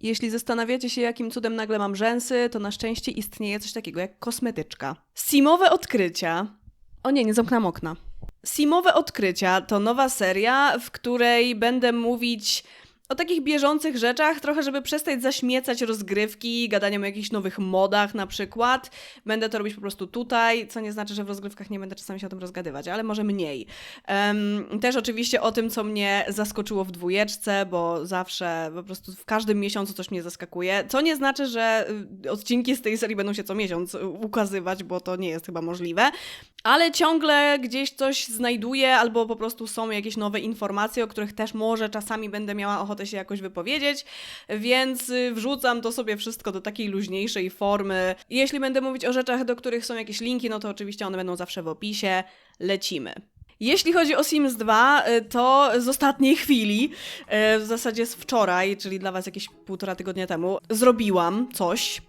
Jeśli zastanawiacie się, jakim cudem nagle mam rzęsy, to na szczęście istnieje coś takiego jak kosmetyczka. Simowe odkrycia. O nie, nie zamknęłam okna. Simowe odkrycia to nowa seria, w której będę mówić o takich bieżących rzeczach, trochę żeby przestać zaśmiecać rozgrywki, gadaniem o jakichś nowych modach na przykład. Będę to robić po prostu tutaj, co nie znaczy, że w rozgrywkach nie będę czasami się o tym rozgadywać, ale może mniej. Em, też oczywiście o tym, co mnie zaskoczyło w dwójeczce, bo zawsze po prostu w każdym miesiącu coś mnie zaskakuje, co nie znaczy, że y, odcinki z tej serii będą się co miesiąc ukazywać, bo to nie jest chyba możliwe. Ale ciągle gdzieś coś znajduję, albo po prostu są jakieś nowe informacje, o których też może czasami będę miała ochotę się jakoś wypowiedzieć, więc y, wrzucam to sobie wszystko do takiej luźniejszej formy. Jeśli będę mówić o rzeczach, do których są jakieś linki, no to oczywiście one będą zawsze w opisie. Lecimy. Jeśli chodzi o Sims 2, y, to z ostatniej chwili, y, w zasadzie z wczoraj, czyli dla Was jakieś półtora tygodnia temu, zrobiłam coś.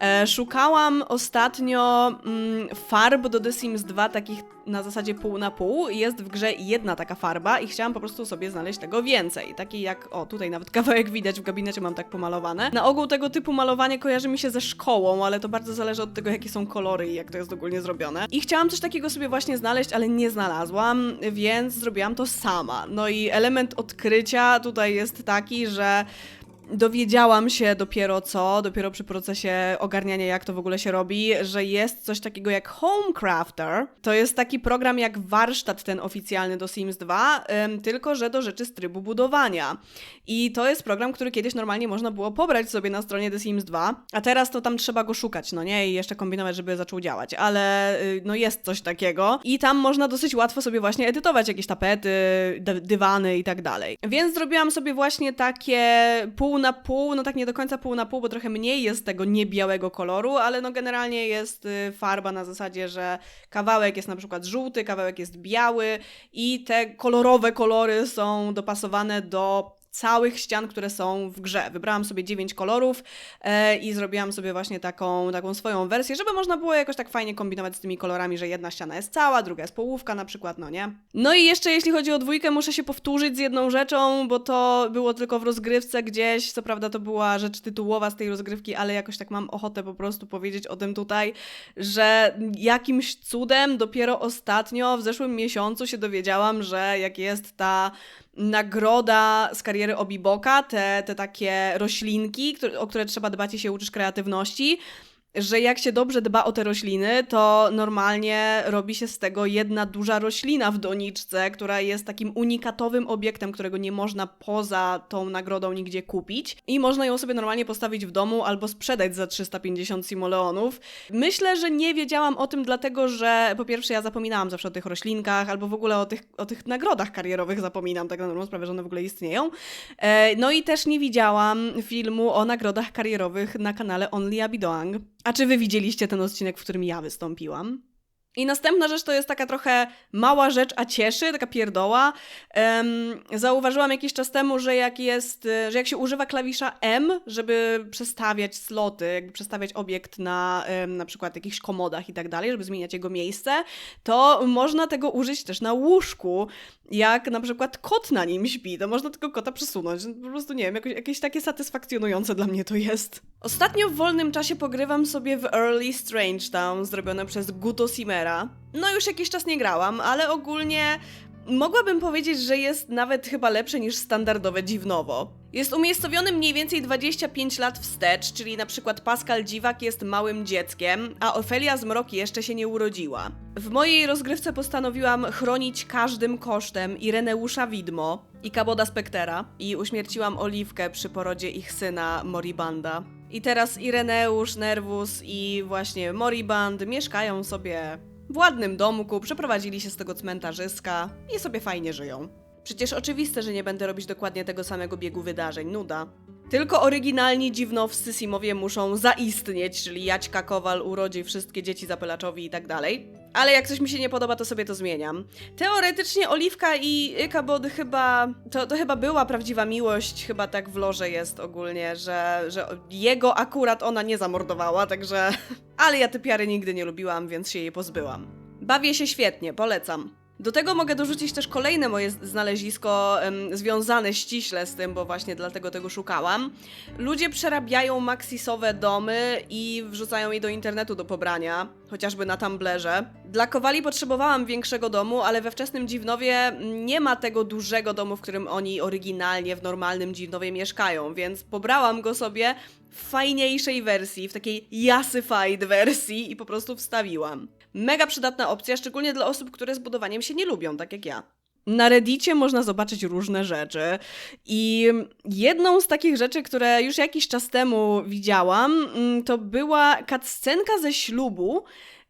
E, Szukałam ostatnio mm, farb do The Sims 2, takich na zasadzie pół na pół. Jest w grze jedna taka farba i chciałam po prostu sobie znaleźć tego więcej. Takiej jak, o tutaj nawet kawałek widać w gabinecie mam tak pomalowane. Na ogół tego typu malowanie kojarzy mi się ze szkołą, ale to bardzo zależy od tego, jakie są kolory i jak to jest ogólnie zrobione. I chciałam coś takiego sobie właśnie znaleźć, ale nie znalazłam, więc zrobiłam to sama. No i element odkrycia tutaj jest taki, że dowiedziałam się dopiero co, dopiero przy procesie ogarniania, jak to w ogóle się robi, że jest coś takiego jak Homecrafter. To jest taki program jak warsztat ten oficjalny do Sims 2, ym, tylko że do rzeczy z trybu budowania. I to jest program, który kiedyś normalnie można było pobrać sobie na stronie The Sims 2, a teraz to tam trzeba go szukać, no nie? I jeszcze kombinować, żeby zaczął działać, ale y, no jest coś takiego i tam można dosyć łatwo sobie właśnie edytować jakieś tapety, dy- dywany i tak dalej. Więc zrobiłam sobie właśnie takie pół na pół, no tak nie do końca pół na pół, bo trochę mniej jest tego niebiałego koloru, ale no generalnie jest y, farba na zasadzie, że kawałek jest na przykład żółty, kawałek jest biały i te kolorowe kolory są dopasowane do całych ścian, które są w grze. Wybrałam sobie 9 kolorów e, i zrobiłam sobie właśnie taką, taką swoją wersję, żeby można było jakoś tak fajnie kombinować z tymi kolorami, że jedna ściana jest cała, druga jest połówka na przykład, no nie? No i jeszcze jeśli chodzi o dwójkę, muszę się powtórzyć z jedną rzeczą, bo to było tylko w rozgrywce gdzieś, co prawda to była rzecz tytułowa z tej rozgrywki, ale jakoś tak mam ochotę po prostu powiedzieć o tym tutaj, że jakimś cudem dopiero ostatnio w zeszłym miesiącu się dowiedziałam, że jak jest ta nagroda z kariery Obiboka, te, te takie roślinki, które, o które trzeba dbać i się uczysz kreatywności, że jak się dobrze dba o te rośliny, to normalnie robi się z tego jedna duża roślina w doniczce, która jest takim unikatowym obiektem, którego nie można poza tą nagrodą nigdzie kupić. I można ją sobie normalnie postawić w domu albo sprzedać za 350 simoleonów. Myślę, że nie wiedziałam o tym, dlatego że po pierwsze ja zapominałam zawsze o tych roślinkach, albo w ogóle o tych, o tych nagrodach karierowych zapominam, tak na dobrą sprawę, że one w ogóle istnieją. E, No i też nie widziałam filmu o nagrodach karierowych na kanale Only Abidoang. A czy wy widzieliście ten odcinek, w którym ja wystąpiłam? I następna rzecz to jest taka trochę mała rzecz, a cieszy, taka pierdoła. Em, zauważyłam jakiś czas temu, że jak jest, e, że jak się używa klawisza M, żeby przestawiać sloty, jakby przestawiać obiekt na em, na przykład jakichś komodach i tak dalej, żeby zmieniać jego miejsce, to można tego użyć też na łóżku. Jak na przykład kot na nim śpi, to można tego kota przesunąć. Po prostu nie wiem, jakoś, jakieś takie satysfakcjonujące dla mnie to jest. Ostatnio w wolnym czasie pogrywam sobie w Early Strange Town, zrobione przez Guto No już jakiś czas nie grałam, ale ogólnie mogłabym powiedzieć, że jest nawet chyba lepsze niż standardowe dziwnowo. Jest umiejscowiony mniej więcej 25 lat wstecz, czyli na przykład Pascal Dziwak jest małym dzieckiem, a Ofelia Zmrok jeszcze się nie urodziła. W mojej rozgrywce postanowiłam chronić każdym kosztem Ireneusza Widmo i Kaboda Spektera i uśmierciłam Oliwkę przy porodzie ich syna Moribanda. I teraz Ireneusz, Nervus i właśnie Moriband mieszkają sobie w ładnym domku, przeprowadzili się z tego cmentarzyska i sobie fajnie żyją. Przecież oczywiste, że nie będę robić dokładnie tego samego biegu wydarzeń, nuda. Tylko oryginalni dziwnowscy Simowie muszą zaistnieć, czyli Jaćka Kowal urodzi wszystkie dzieci zapelaczowi i tak dalej. Ale jak coś mi się nie podoba, to sobie to zmieniam. Teoretycznie Oliwka i Ikabod chyba... To, to chyba była prawdziwa miłość, chyba tak w lorze jest ogólnie, że, że jego akurat ona nie zamordowała, także... Ale ja te piary nigdy nie lubiłam, więc się jej pozbyłam. Bawię się świetnie, polecam. Do tego mogę dorzucić też kolejne moje znalezisko związane ściśle z tym, bo właśnie dlatego tego szukałam. Ludzie przerabiają maxisowe domy i wrzucają je do internetu do pobrania, chociażby na Tumblerze. Dla Kowali potrzebowałam większego domu, ale we wczesnym Dziwnowie nie ma tego dużego domu, w którym oni oryginalnie w normalnym Dziwnowie mieszkają, więc pobrałam go sobie w fajniejszej wersji, w takiej jasyfied wersji i po prostu wstawiłam. Mega przydatna opcja, szczególnie dla osób, które z budowaniem się nie lubią, tak jak ja. Na Reddicie można zobaczyć różne rzeczy i jedną z takich rzeczy, które już jakiś czas temu widziałam, mm, to była cutscenka ze ślubu,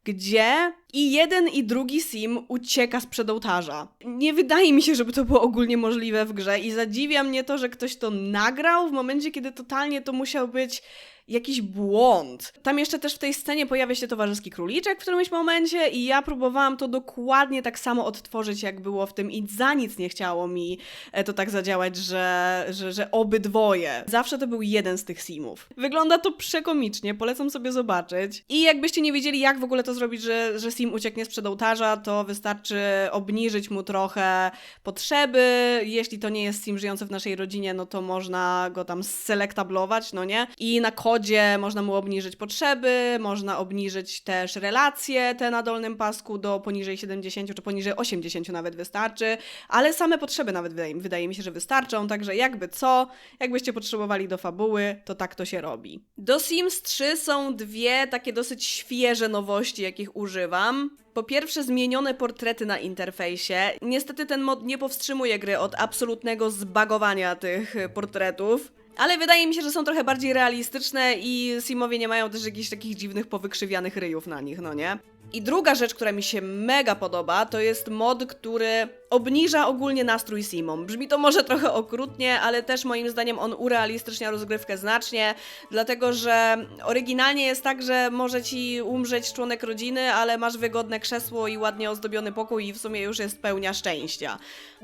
gdzie i jeden i drugi sim ucieka sprzed ołtarza. Nie wydaje mi się, żeby to było ogólnie możliwe w grze i zadziwia mnie to, że ktoś to nagrał w momencie, kiedy totalnie to musiał być jakiś błąd. Tam jeszcze też w tej scenie pojawia się towarzyski króliczek w którymś momencie i ja próbowałam to dokładnie tak samo odtworzyć, jak było w tym i za nic nie chciało mi e, to tak zadziałać, że, że, że obydwoje. Zawsze to był jeden z tych simów. Wygląda to przekomicznie, polecam sobie zobaczyć. I jakbyście nie wiedzieli, jak w ogóle to zrobić, że, że sim ucieknie sprzed ołtarza, to wystarczy obniżyć mu trochę potrzeby. Jeśli to nie jest sim żyjący w naszej rodzinie, no to można go tam selektablować, no nie? I na kodzie można mu obniżyć potrzeby, można obniżyć też relacje te na dolnym pasku do poniżej 70 czy poniżej 80 nawet wystarczy, ale same potrzeby nawet wydaje, wydaje mi się, że wystarczą, także jakby co, jakbyście potrzebowali do fabuły, to tak to się robi. Do Sims 3 są dwie takie dosyć świeże nowości, jakich używam. Po pierwsze, zmienione portrety na interfejsie. Niestety ten mod nie powstrzymuje gry od absolutnego zbagowania tych y, portretów. Ale wydaje mi się, że są trochę bardziej realistyczne i Simowie nie mają też jakichś takich dziwnych, powykrzywianych ryjów na nich, no nie? I druga rzecz, która mi się mega podoba, to jest mod, który obniża ogólnie nastrój Simom. Brzmi to może trochę okrutnie, ale też moim zdaniem on urealistycznia rozgrywkę znacznie, dlatego że oryginalnie jest tak, że może ci umrzeć członek rodziny, ale masz wygodne krzesło i ładnie ozdobiony pokój i w sumie już jest pełnia szczęścia.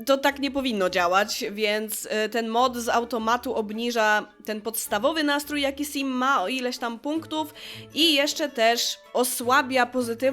To tak nie powinno działać, więc y, ten mod z automatu obniża ten podstawowy nastrój, jaki Sim ma, o ileś tam punktów i jeszcze też osłabia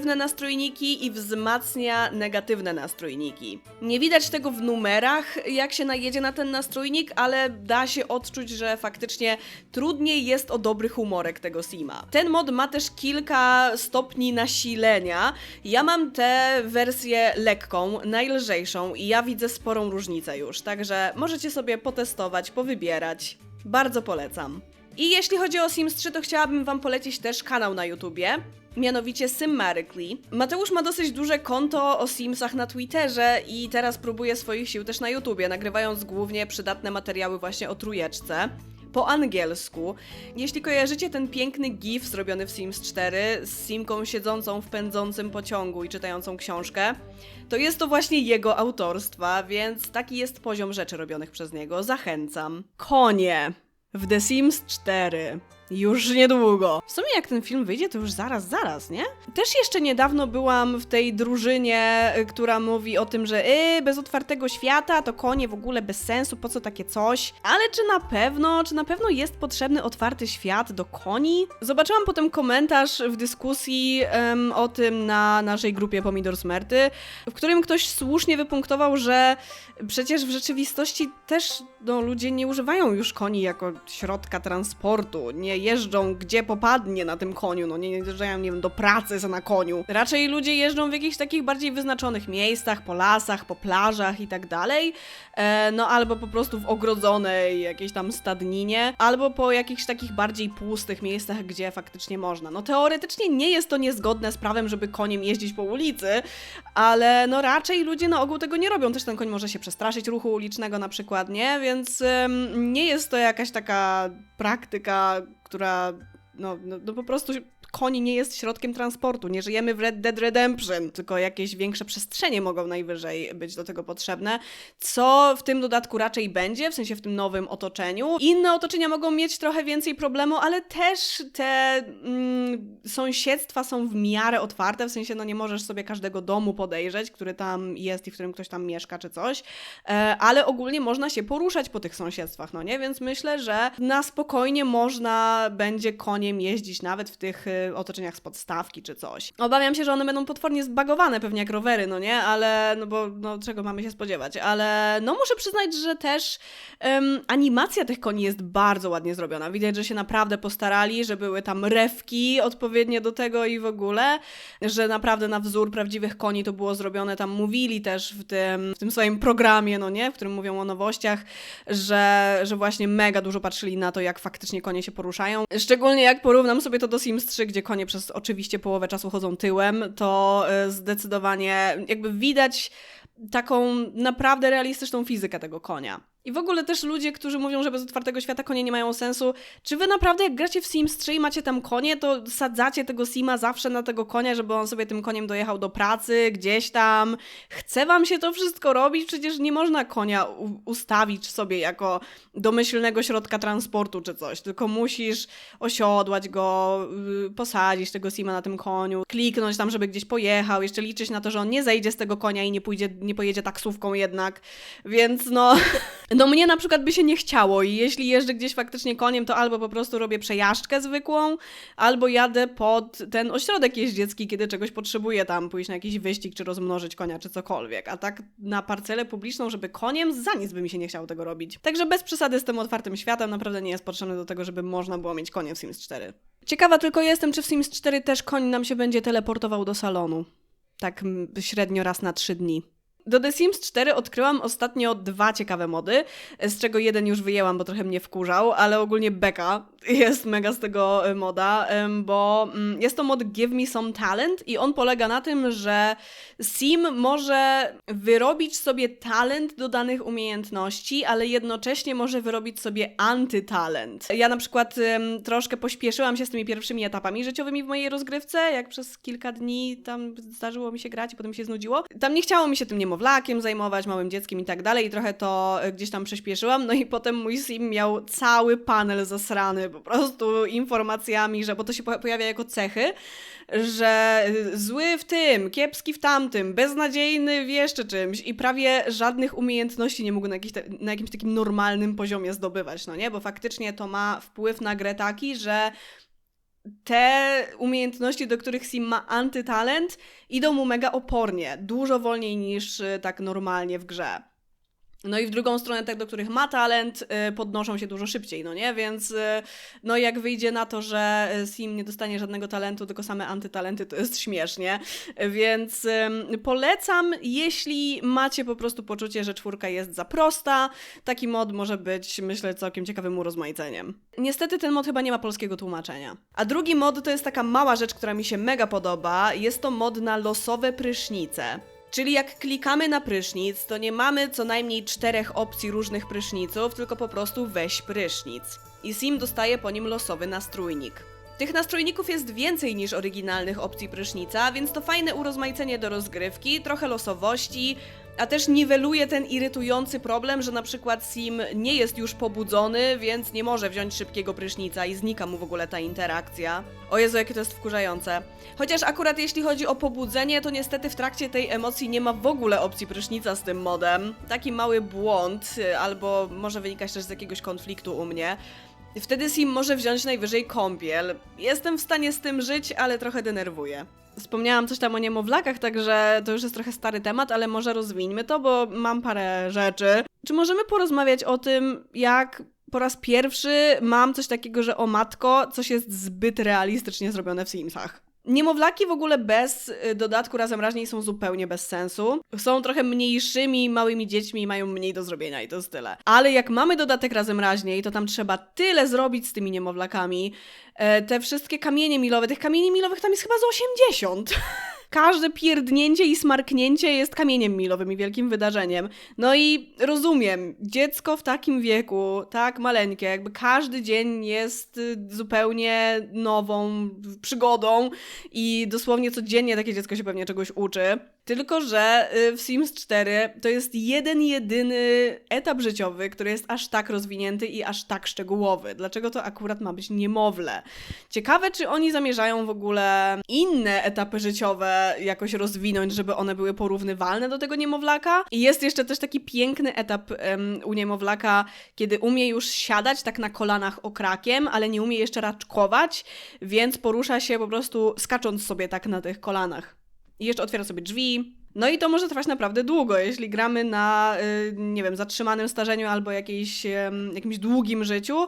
pozytywne nastrojniki i wzmacnia negatywne nastrojniki. Nie widać tego w numerach, jak się najedzie na ten nastrójnik, ale da się odczuć, że faktycznie trudniej jest o dobry humorek tego Sima. Ten mod ma też kilka stopni nasilenia. Ja mam tę wersję lekką, najlżejszą i ja widzę sporą różnicę już, także możecie sobie potestować, powybierać. Bardzo polecam. I jeśli chodzi o Sims 3, to chciałabym Wam polecić też kanał na YouTubie, mianowicie Simmatically. Mateusz ma dosyć duże konto o Simsach na Twitterze i teraz próbuje swoich sił też na YouTubie, nagrywając głównie przydatne materiały właśnie o trójeczce. Po angielsku. Jeśli kojarzycie ten piękny gif zrobiony w Sims 4 z Simką siedzącą w pędzącym pociągu i czytającą książkę, to jest to właśnie jego autorstwa, więc taki jest poziom rzeczy robionych przez niego. Zachęcam. Konie w The Sims 4. Już niedługo. W sumie jak ten film wyjdzie, to już zaraz, zaraz, nie? Też jeszcze niedawno byłam w tej drużynie, y, która mówi o tym, że yy, bez otwartego świata to konie w ogóle bez sensu, po co takie coś? Ale czy na pewno, czy na pewno jest potrzebny otwarty świat do koni? Zobaczyłam potem komentarz w dyskusji em, o tym na naszej grupie Pomidor Smerty, w którym ktoś słusznie wypunktował, że przecież w rzeczywistości też no, ludzie nie używają już koni jako środka transportu, nie jeżdżą gdzie popadnie na tym koniu, no nie jeżdżają, nie wiem, do pracy za na koniu. Raczej ludzie jeżdżą w jakichś takich bardziej wyznaczonych miejscach, po lasach, po plażach i tak dalej, e, no albo po prostu w ogrodzonej jakiejś tam stadninie, albo po jakichś takich bardziej pustych miejscach, gdzie faktycznie można. No teoretycznie nie jest to niezgodne z prawem, żeby koniem jeździć po ulicy, ale no raczej ludzie na ogół tego nie robią. Też ten koń może się przestraszyć ruchu ulicznego na przykład, nie? Więc ym, nie jest to jakaś taka praktyka, która no, no, no po prostu koń nie jest środkiem transportu. Nie żyjemy w Red Dead Redemption, tylko jakieś większe przestrzenie mogą najwyżej być do tego potrzebne, co w tym dodatku raczej będzie, w sensie w tym nowym otoczeniu. Inne otoczenia mogą mieć trochę więcej problemu, ale też te mm, sąsiedztwa są w miarę otwarte, w sensie no nie możesz sobie każdego domu podejrzeć, który tam jest i w którym ktoś tam mieszka czy coś, e, ale ogólnie można się poruszać po tych sąsiedztwach, no nie? Więc myślę, że na spokojnie można będzie koniem jeździć nawet w tych otoczeniach z podstawki czy coś. Obawiam się, że one będą potwornie zbagowane pewnie jak rowery, no nie? Ale, no bo, no czego mamy się spodziewać? Ale, no muszę przyznać, że też um, animacja tych koni jest bardzo ładnie zrobiona. Widać, że się naprawdę postarali, że były tam rewki odpowiednie do tego i w ogóle, że naprawdę na wzór prawdziwych koni to było zrobione. Tam mówili też w tym, w tym swoim programie, no nie? W którym mówią o nowościach, że, że właśnie mega dużo patrzyli na to, jak faktycznie konie się poruszają. Szczególnie jak porównam sobie to do Sims 3, gdzie konie przez oczywiście połowę czasu chodzą tyłem, to y, zdecydowanie jakby widać taką naprawdę realistyczną fizykę tego konia. I w ogóle też ludzie, którzy mówią, że bez otwartego świata konie nie mają sensu. Czy wy naprawdę, jak gracie w Sims 3 i macie tam konie, to sadzacie tego Sima zawsze na tego konia, żeby on sobie tym koniem dojechał do pracy, gdzieś tam? Chce wam się to wszystko robić? Przecież nie można konia ustawić sobie jako domyślnego środka transportu czy coś, tylko musisz osiodłać go, yy, posadzić tego Sima na tym koniu, kliknąć tam, żeby gdzieś pojechał, jeszcze liczyć na to, że on nie zejdzie z tego konia i nie, pójdzie, nie pojedzie taksówką jednak. Więc no. No mnie na przykład by się nie chciało i jeśli jeżdżę gdzieś faktycznie koniem, to albo po prostu robię przejażdżkę zwykłą, albo jadę pod ten ośrodek jeździecki, kiedy czegoś potrzebuję tam pójść na jakiś wyścig, czy rozmnożyć konia, czy cokolwiek. A tak na parcelę publiczną, żeby koniem, za nic by mi się nie chciało tego robić. Także bez przesady z tym otwartym światem naprawdę nie jest potrzebny do tego, żeby można było mieć konie w Sims 4. Ciekawa tylko jestem, czy w Sims 4 też koń nam się będzie teleportował do salonu. Tak średnio raz na trzy dni. Do The Sims 4 odkryłam ostatnio dwa ciekawe mody, z czego jeden już wyjęłam, bo trochę mnie wkurzał, ale ogólnie beka jest mega z tego e, moda, bo mm, jest to mod Give Me Some Talent i on polega na tym, że Sim może wyrobić sobie talent do danych umiejętności, ale jednocześnie może wyrobić sobie antytalent. Ja na przykład troszkę pośpieszyłam się z tymi pierwszymi etapami życiowymi w mojej rozgrywce, jak przez kilka dni tam zdarzyło mi się grać i potem się znudziło. Tam nie chciało mi się tym niemowlakiem zajmować, małym dzieckiem i tak dalej i trochę to e, gdzieś tam przyspieszyłam, no i potem mój Sim miał cały panel zasrany po prostu informacjami, że, bo to się pojawia jako cechy, że zły w tym, kiepski w tamtym, beznadziejny w jeszcze czymś i prawie żadnych umiejętności nie mógł na, jakiś, na jakimś takim normalnym poziomie zdobywać, no nie? Bo faktycznie to ma wpływ na grę taki, że te umiejętności, do których Sim ma antytalent, idą mu mega opornie, dużo wolniej niż y, tak normalnie w grze. No i w drugą stronę te, do których ma talent, y, podnoszą się dużo szybciej, no nie? Więc y, no jak wyjdzie na to, że y, Sim nie dostanie żadnego talentu, tylko same antytalenty, to jest śmiesznie. Więc polecam, jeśli macie po prostu poczucie, że czwórka jest za prosta, taki mod może być, myślę, całkiem ciekawym urozmaiceniem. Niestety ten mod chyba nie ma polskiego tłumaczenia. A drugi mod to jest taka mała rzecz, która mi się mega podoba. Jest to mod na losowe prysznice. Czyli jak klikamy na prysznic, to nie mamy co najmniej czterech opcji różnych pryszniców, tylko po prostu weź prysznic. I Sim dostaje po nim losowy nastrójnik. Tych nastrójników jest więcej niż oryginalnych opcji prysznica, więc to fajne urozmaicenie do rozgrywki, trochę losowości, a też niweluje ten irytujący problem, że na przykład Sim nie jest już pobudzony, więc nie może wziąć szybkiego prysznica i znika mu w ogóle ta interakcja. O Jezu, jakie to jest wkurzające. Chociaż akurat jeśli chodzi o pobudzenie, to niestety w trakcie tej emocji nie ma w ogóle opcji prysznica z tym modem. Taki mały błąd, albo może wynikać też z jakiegoś konfliktu u mnie. Wtedy Sim może wziąć najwyżej kąpiel. Jestem w stanie z tym żyć, ale trochę denerwuje. Wspomniałam coś tam o niemowlakach, także to już jest trochę stary temat, ale może rozwińmy to, bo mam parę rzeczy. Czy możemy porozmawiać o tym, jak po raz pierwszy mam coś takiego, że o matko, coś jest zbyt realistycznie zrobione w Simsach? Niemowlaki w ogóle bez y, dodatku razem raźniej są zupełnie bez sensu. Są trochę mniejszymi, małymi dziećmi i mają mniej do zrobienia i to jest tyle. Ale jak mamy dodatek razem raźniej, to tam trzeba tyle zrobić z tymi niemowlakami. E, te wszystkie kamienie milowe, tych kamieni milowych tam jest chyba z 80. każde pierdnięcie i smarknięcie jest kamieniem milowym i wielkim wydarzeniem. No i rozumiem, dziecko w takim wieku, tak maleńkie, jakby każdy dzień jest y, zupełnie nową przygodą i dosłownie codziennie takie dziecko się pewnie czegoś uczy. Tylko, że y, w Sims 4 to jest jeden, jedyny etap życiowy, który jest aż tak rozwinięty i aż tak szczegółowy. Dlaczego to akurat ma być niemowlę? Ciekawe, czy oni zamierzają w ogóle inne etapy życiowe jakoś rozwinąć, żeby one były porównywalne do tego niemowlaka. I jest jeszcze też taki piękny etap em, u niemowlaka, kiedy umie już siadać tak na kolanach okrakiem, ale nie umie jeszcze raczkować, więc porusza się po prostu skacząc sobie tak na tych kolanach. I jeszcze otwiera sobie drzwi. No i to może trwać naprawdę długo, jeśli gramy na, y, nie wiem, zatrzymanym starzeniu albo jakiejś, jakimś długim życiu,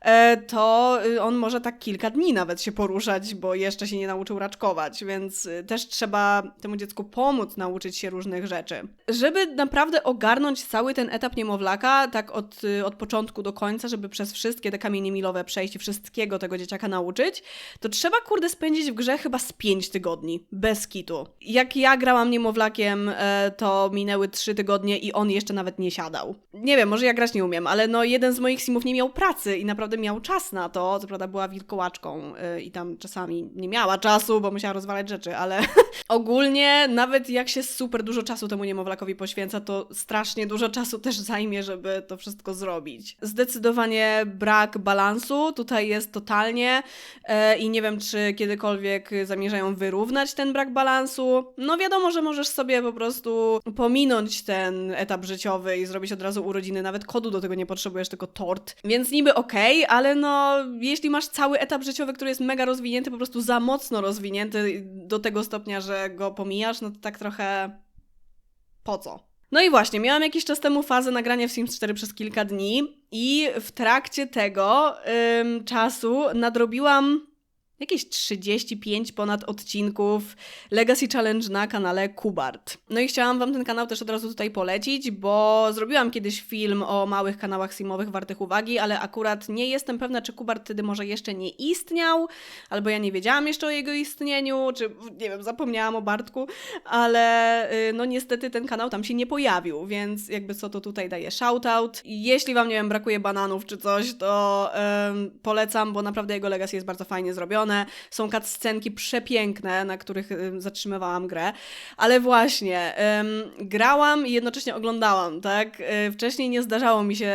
e, to y, on może tak kilka dni nawet się poruszać, bo jeszcze się nie nauczył raczkować, więc y, też trzeba temu dziecku pomóc nauczyć się różnych rzeczy. Żeby naprawdę ogarnąć cały ten etap niemowlaka, tak od, od początku do końca, żeby przez wszystkie te kamienie milowe przejść i wszystkiego tego dzieciaka nauczyć, to trzeba, kurde, spędzić w grze chyba z 5 tygodni, bez kitu. Jak ja grałam niemowlakiem, e, to minęły 3 tygodnie i on jeszcze nawet nie siadał. Nie wiem, może ja grać nie umiem, ale no jeden z moich simów nie miał pracy i naprawdę miał czas na to. Co prawda była wilkołaczką e, i tam czasami nie miała czasu, bo musiała rozwalać rzeczy, ale ogólnie nawet jak się super dużo czasu temu niemowlakowi poświęca, to strasznie dużo czasu też zajmie, żeby to wszystko zrobić. Zdecydowanie brak balansu tutaj jest totalnie e, i nie wiem, czy kiedykolwiek zamierzają wyrównać ten brak balansu. No wiadomo, że możesz sobie po prostu pominąć ten etap życiowy i zrobić od razu urodziny, nawet kodu do tego nie potrzebujesz, tylko tort. Więc niby okej, ale no jeśli masz cały etap życiowy, który jest mega rozwinięty, po prostu za mocno rozwinięty do tego stopnia, że go pomijasz, no to tak trochę po co? No i właśnie, miałam jakiś czas temu fazę nagrania w Sims 4 przez kilka dni i w trakcie tego ym, czasu nadrobiłam jakieś 35 ponad odcinków Legacy Challenge na kanale Kubart. No i chciałam wam ten kanał też od razu tutaj polecić, bo zrobiłam kiedyś film o małych kanałach simowych wartych uwagi, ale akurat nie jestem pewna, czy Kubart wtedy może jeszcze nie istniał, albo ja nie wiedziałam jeszcze o jego istnieniu, czy nie wiem, zapomniałam o Bartku, ale y, no niestety ten kanał tam się nie pojawił, więc jakby co to tutaj daje shoutout. Jeśli wam, nie wiem, brakuje bananów czy coś, to polecam, bo naprawdę jego Legacy jest bardzo fajnie zrobione. Są cutscenki przepiękne, na których ym, zatrzymywałam grę, ale właśnie, ym, grałam i jednocześnie oglądałam, tak? Y, Wcześniej nie zdarzało mi się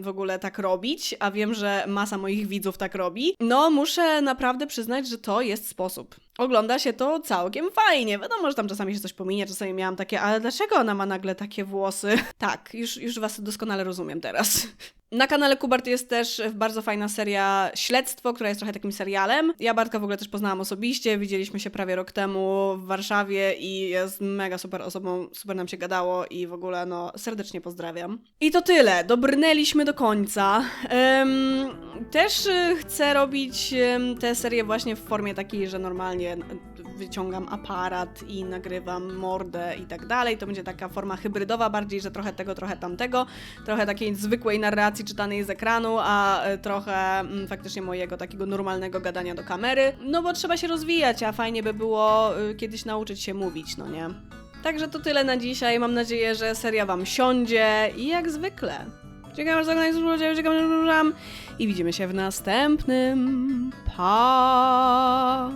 w ogóle tak robić, a wiem, że masa moich widzów tak robi. No, muszę naprawdę przyznać, że to jest sposób. Ogląda się to całkiem fajnie. Wiadomo, że tam czasami się coś pominie, czasami miałam takie, ale dlaczego ona ma nagle takie włosy? Tak, już, już was doskonale rozumiem teraz. Na kanale Kubart jest też bardzo fajna seria Śledztwo, która jest trochę takim serialem. Ja Bartka w ogóle też poznałam osobiście, widzieliśmy się prawie rok temu w Warszawie i jest mega super osobą, super nam się gadało i w ogóle no serdecznie pozdrawiam. I to tyle, dobrnęliśmy do końca. Też y, chcę robić tę serię właśnie w formie takiej, że normalnie n- wyciągam aparat i nagrywam mordę i tak dalej. To będzie taka forma hybrydowa bardziej, że trochę tego, trochę tamtego. Trochę takiej zwykłej narracji czytanej z ekranu, a e, trochę mm, faktycznie mojego takiego normalnego gadania do kamery. No bo trzeba się rozwijać, a fajnie by było y, kiedyś nauczyć się mówić, no nie? Także to tyle na dzisiaj. Mam nadzieję, że seria Wam siądzie i jak zwykle. Czekam, że zagranicy czekam, że i widzimy się w następnym. Pa!